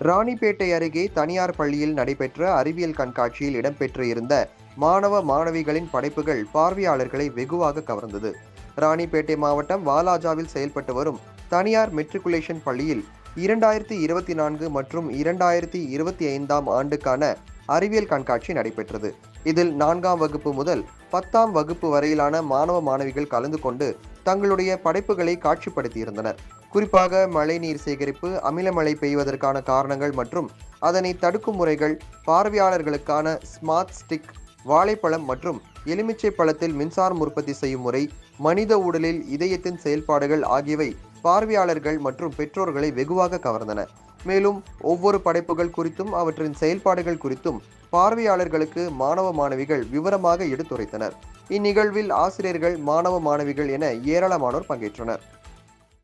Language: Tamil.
ராணிப்பேட்டை அருகே தனியார் பள்ளியில் நடைபெற்ற அறிவியல் கண்காட்சியில் இடம்பெற்று இருந்த மாணவ மாணவிகளின் படைப்புகள் பார்வையாளர்களை வெகுவாக கவர்ந்தது. ராணிப்பேட்டை மாவட்டம் வாலாஜாவில் செயல்பட்டு வரும் தனியார் மெட்ரிகுலேஷன் பள்ளியில் இரண்டாயிரத்தி இருபத்தி நான்கு மற்றும் இரண்டாயிரத்தி இருபத்தி ஐந்தாம் ஆண்டுக்கான அறிவியல் கண்காட்சி நடைபெற்றது. இதில் நான்காம் வகுப்பு முதல் பத்தாம் வகுப்பு வரையிலான மாணவ மாணவிகள் கலந்து கொண்டு தங்களுடைய படைப்புகளை காட்சிப்படுத்தியிருந்தனர். குறிப்பாக மழைநீர் சேகரிப்பு அமிலமழை பெய்வதற்கான காரணங்கள் மற்றும் அதனை தடுக்கும் முறைகள் பார்வையாளர்களுக்கான ஸ்மார்ட் ஸ்டிக் வாழைப்பழம் மற்றும் எலுமிச்சை பழத்தில் மின்சாரம் உற்பத்தி செய்யும் முறை மனித உடலில் இதயத்தின் செயல்பாடுகள் ஆகியவை பார்வையாளர்கள் மற்றும் பெற்றோர்களை வெகுவாக கவர்ந்தன. மேலும் ஒவ்வொரு படைப்புகள் குறித்தும் அவற்றின் செயல்பாடுகள் குறித்தும் பார்வையாளர்களுக்கு மாணவ மாணவிகள் விவரமாக எடுத்துரைத்தனர். இந்நிகழ்வில் ஆசிரியர்கள் மாணவ மாணவிகள் என ஏராளமானோர் பங்கேற்றனர்.